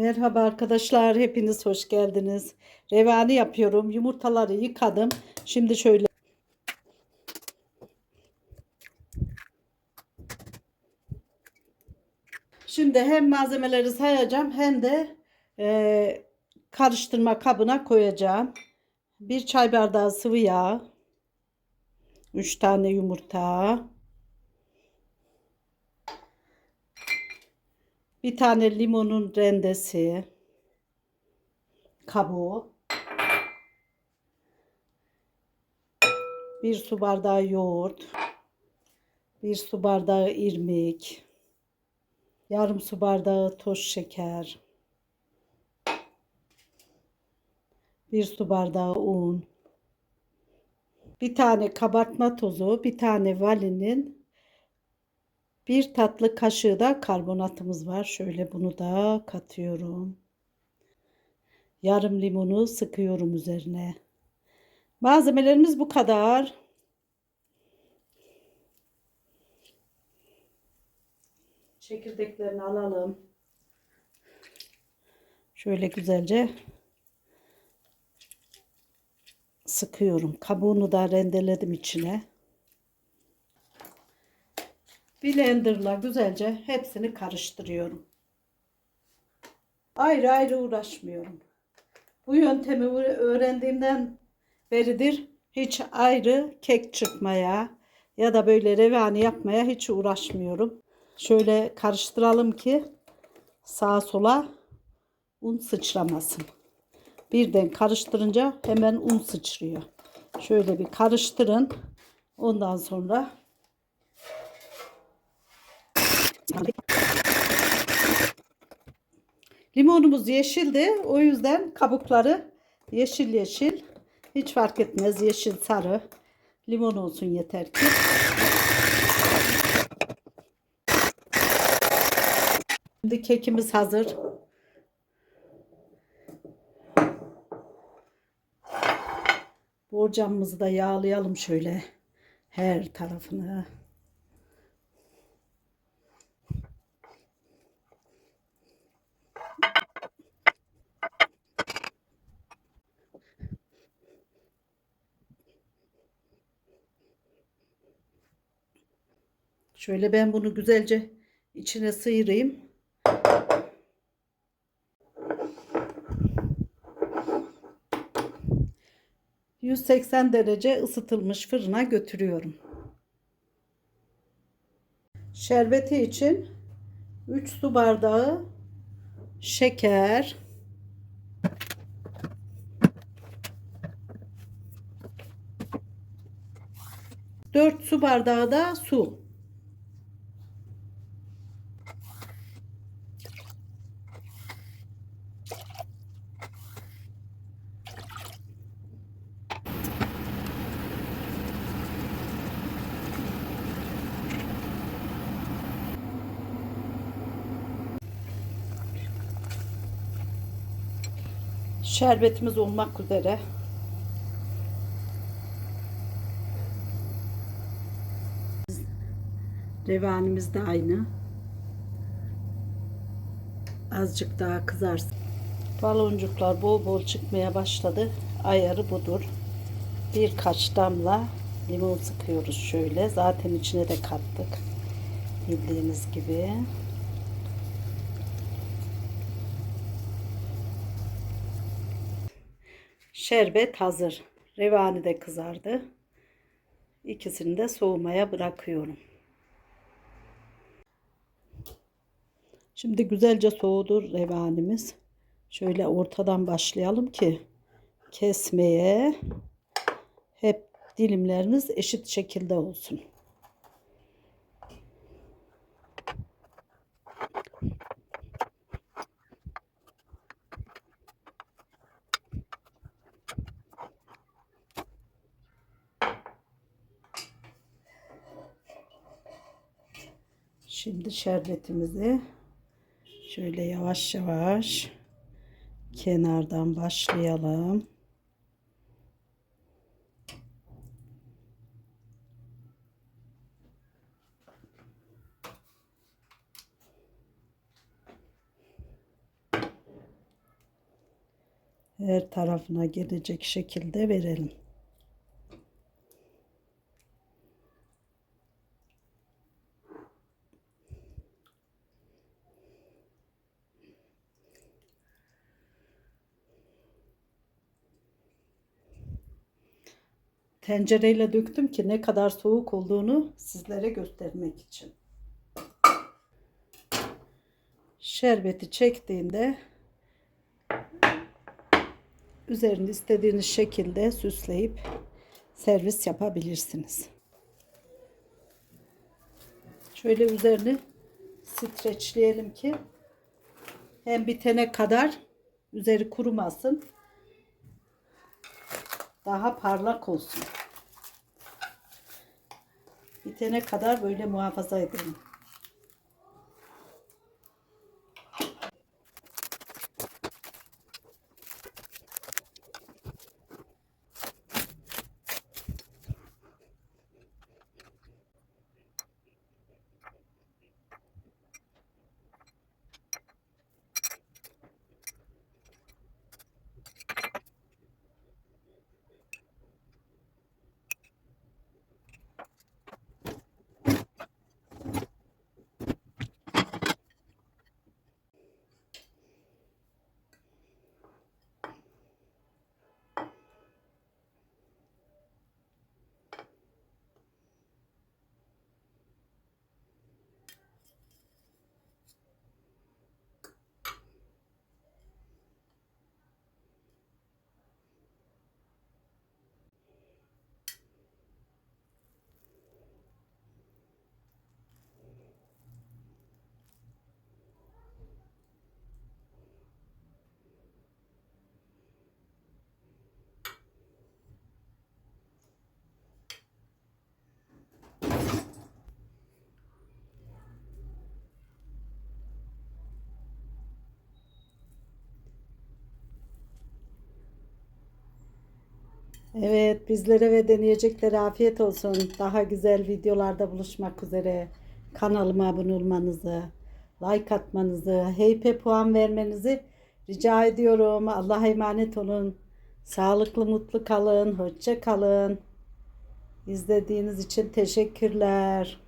Merhaba arkadaşlar, hepiniz hoş geldiniz. Revani yapıyorum. Yumurtaları yıkadım. Şimdi şöyle Şimdi hem malzemeleri sayacağım hem de e, karıştırma kabına koyacağım. Bir çay bardağı sıvı yağ. 3 tane yumurta. Bir tane limonun rendesi. Kabuğu. Bir su bardağı yoğurt. Bir su bardağı irmik. Yarım su bardağı toz şeker. Bir su bardağı un. Bir tane kabartma tozu, bir tane vanilin, bir tatlı kaşığı da karbonatımız var. Şöyle bunu da katıyorum. Yarım limonu sıkıyorum üzerine. Malzemelerimiz bu kadar. Çekirdeklerini alalım. Şöyle güzelce sıkıyorum. Kabuğunu da rendeledim içine. Blenderla güzelce hepsini karıştırıyorum. Ayrı ayrı uğraşmıyorum. Bu yöntemi öğrendiğimden beridir hiç ayrı kek çıkmaya ya da böyle revani yapmaya hiç uğraşmıyorum. Şöyle karıştıralım ki sağa sola un sıçramasın. Birden karıştırınca hemen un sıçrıyor. Şöyle bir karıştırın. Ondan sonra limonumuz yeşildi. O yüzden kabukları yeşil yeşil. Hiç fark etmez yeşil sarı. Limon olsun yeter ki. Şimdi kekimiz hazır. Borcamımızı da yağlayalım şöyle her tarafını. Şöyle ben bunu güzelce içine sıyırayım. ...180 derece ısıtılmış fırına götürüyorum. Şerbeti için 3 su bardağı şeker... Dört su bardağı da su. Şerbetimiz olmak üzere. Revanimiz de aynı. Azıcık daha kızarsın. Baloncuklar bol bol çıkmaya başladı. Ayarı budur. Birkaç damla limon sıkıyoruz şöyle. Zaten içine de kattık. Bildiğiniz gibi. Şerbet hazır. Revani de kızardı. İkisini de soğumaya bırakıyorum. Şimdi güzelce soğudu revanimiz. Şöyle ortadan başlayalım ki kesmeye hep dilimlerimiz eşit şekilde olsun. Şimdi şerbetimizi şöyle yavaş yavaş kenardan başlayalım. her tarafına gelecek şekilde verelim. Tencereyle döktüm ki ne kadar soğuk olduğunu sizlere göstermek için. Şerbeti çektiğinde üzerini istediğiniz şekilde süsleyip servis yapabilirsiniz. Şöyle üzerini streçleyelim ki hem bitene kadar üzeri kurumasın. Daha parlak olsun. Bitene kadar böyle muhafaza edelim. Evet bizlere ve deneyeceklere afiyet olsun. Daha güzel videolarda buluşmak üzere. Kanalıma abone olmanızı, like atmanızı, heype puan vermenizi rica ediyorum. Allah'a emanet olun. Sağlıklı mutlu kalın. Hoşça kalın. İzlediğiniz için teşekkürler.